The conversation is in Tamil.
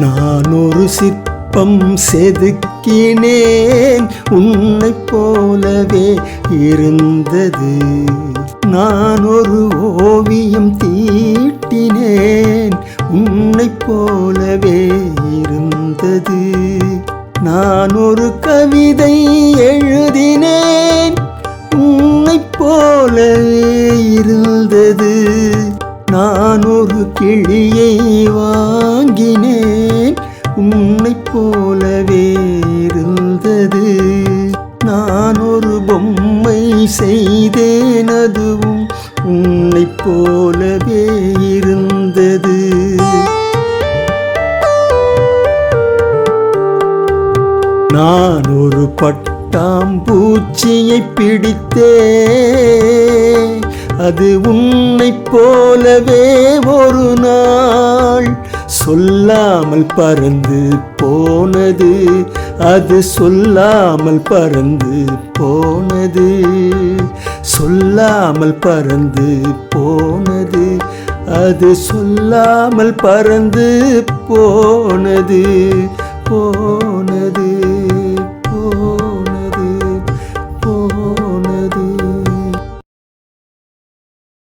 நான் ஒரு சிற்பம் செதுக்கினேன். உன்னை போலவே இருந்தது. நான் ஒரு ஓவியம் தீட்டினேன். உன்னை போலவே இருந்தது. நான் ஒரு கவிதை எழுதினேன். உன்னை போலவே இருந்தது. நான் ஒரு கிளியை வாங்கினேன். உன்னை போலவே இருந்தது. நான் ஒரு பொம்மை செய்தேன் அதுவும் உன்னை போலவே இருந்தது. நான் ஒரு பட்டாம்பூச்சியை பிடித்தே அது உன்னை போலவே ஒரு நாள் சொல்லாமல் பறந்து போனது. அது சொல்லாமல் பறந்து போனது. சொல்லாமல் பறந்து போனது. அது சொல்லாமல் பறந்து போனது. போனது